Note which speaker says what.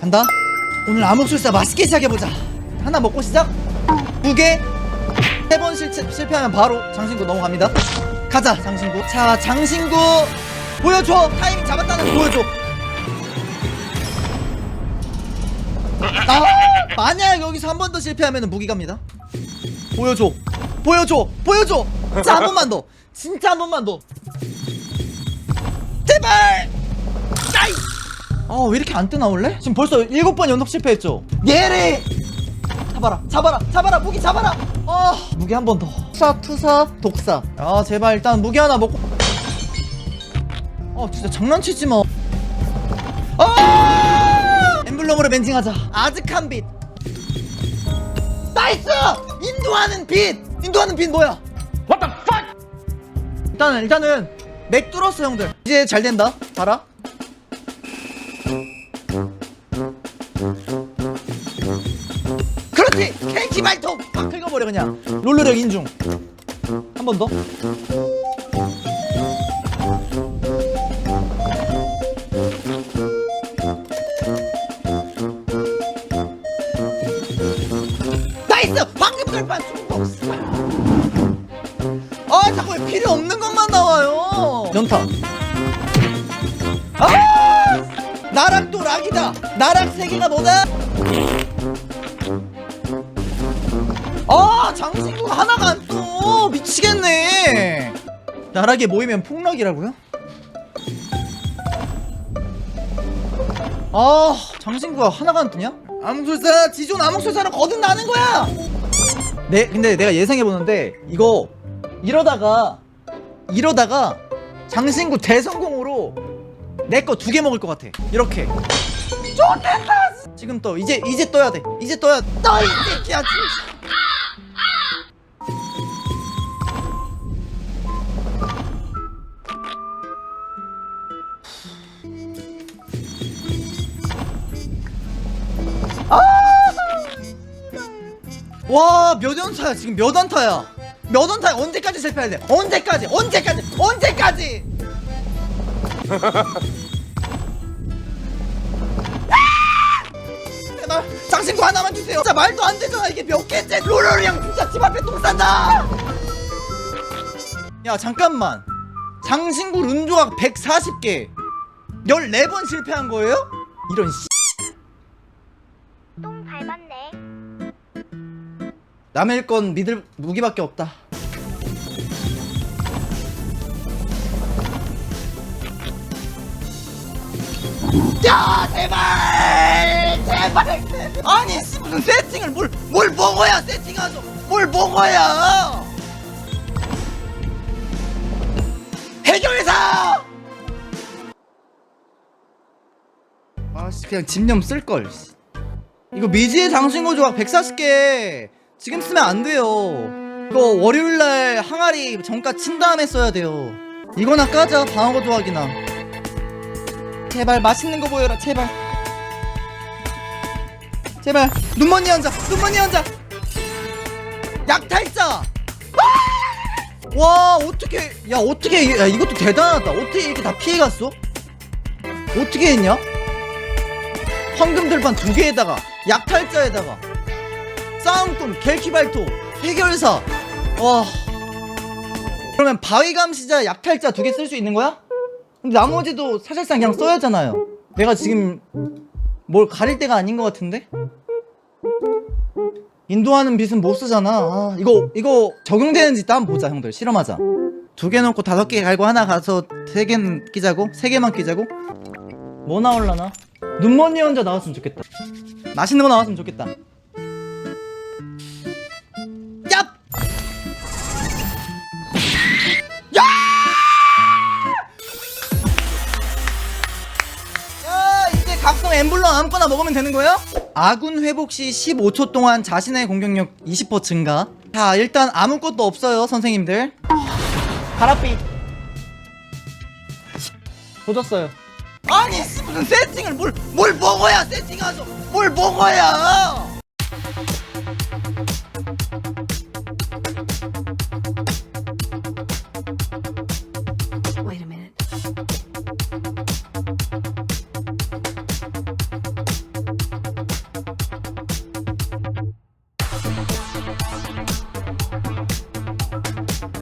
Speaker 1: 간다. 오늘 암흑술사 맛있게 시작해보자. 하나 먹고 시작. 두개세 번 실패하면 바로 장신구 넘어갑니다. 가자 장신구. 자 장신구. 보여줘. 타이밍 잡았다는 거 보여줘. 아 만약 여기서 한 번 더 실패하면 무기 갑니다. 보여줘. 보여줘. 보여줘. 자한 번만 더. 진짜 한 번만 더. 제발! 나이 아 왜 이렇게 안 뜨나 원래? 지금 벌써 일곱 번 연속 실패했죠? 예래 잡아라 잡아라 잡아라 무기 잡아라! 아 무기 한 번더. 투사 투사 독사. 아 제발 일단 무기 하나 먹고. 아 진짜 장난치지 마. 아! 엠블럼으로 멘징하자. 아즈칸 빛. 나이스! 인도하는 빛! 인도하는 빛 뭐야?
Speaker 2: What the fuck?
Speaker 1: 일단은 일단은 맥 뚫었어 형들. 이제 잘 된다. 봐라 그냥 롤러력 인중. 한 번 더. 나이스! 방금 돌판 중복 아 자꾸 왜 필요 없는 것만 나와요? 연타. 아! 나락 또 락이다. 나락 세 개가 뭐다 장신구가 하나가 안 떠 미치겠네. 나락에 모이면 폭락이라고요? 아 장신구가 하나가 안 뜨냐? 암흑술사 지존 암흑술사는 거듭나는 거야! 네 근데 내가 예상해보는데 이거 이러다가 이러다가 장신구 대성공으로 내 거 두 개 먹을 것 같아. 이렇게. 좋겠다! 지금 떠 이제 이제 떠야 돼. 이제 떠야 떠 이 새끼야 진짜 와, 몇 연타야? 지금 몇 연타야? 몇 연타야? 언제까지 실패해야 돼? 언제까지? 언제까지? 언제까지? 아! 장신구 하나만 주세요. 진짜 말도 안 되잖아. 이게 몇 개째? 로로리 형 진짜 집 앞에 똥 싼다. 야, 잠깐만. 장신구 룬조각 140개. 14번 실패한 거예요? 이런 씨. 남의 건 믿을 무기밖에 없다. 야 제발! 제발! 아니 씨, 무슨 세팅을 뭘 뭘 먹어야 세팅하죠? 뭘 먹어야! 해결사 아씨 그냥 집념 쓸걸 이거 미지의 장신구 조각 140개 지금 쓰면 안 돼요. 이거 월요일날 항아리 정가 친 다음에 써야 돼요. 이거나 까자 방어구 조각이나. 제발 맛있는 거 보여라 제발. 제발 눈먼이 한자 눈먼이 한자. 약탈자. 아! 와 어떻게 야 어떻게 야 이것도 대단하다. 어떻게 이렇게 다 피해갔어? 어떻게 했냐? 황금들반 두 개에다가 약탈자에다가 싸움꾼 갤키발토 해결사 와 그러면 바위감시자 약탈자 두 개 쓸 수 있는 거야? 근데 나머지도 사실상 그냥 써야 하잖아요 내가 지금 뭘 가릴 때가 아닌 것 같은데? 인도하는 빛은 못 쓰잖아 아, 이거 이거 적용되는지 또 한번 보자 형들 실험하자 두 개 넣고 다섯 개 갈고 하나 가서 세개 끼자고? 세 개만 끼자고? 뭐 나올라나? 눈먼이 혼자 나왔으면 좋겠다 맛있는 거 나왔으면 좋겠다 각성 엠블럼 아무거나 먹으면 되는 거야? 아군 회복 시 15초 동안 자신의 공격력 20% 증가. 자, 일단 아무것도 없어요, 선생님들. 가라삐. 조졌어요. 아니, 씨, 무슨 세팅을 뭘, 뭘 먹어야 세팅하죠? 뭘 먹어야!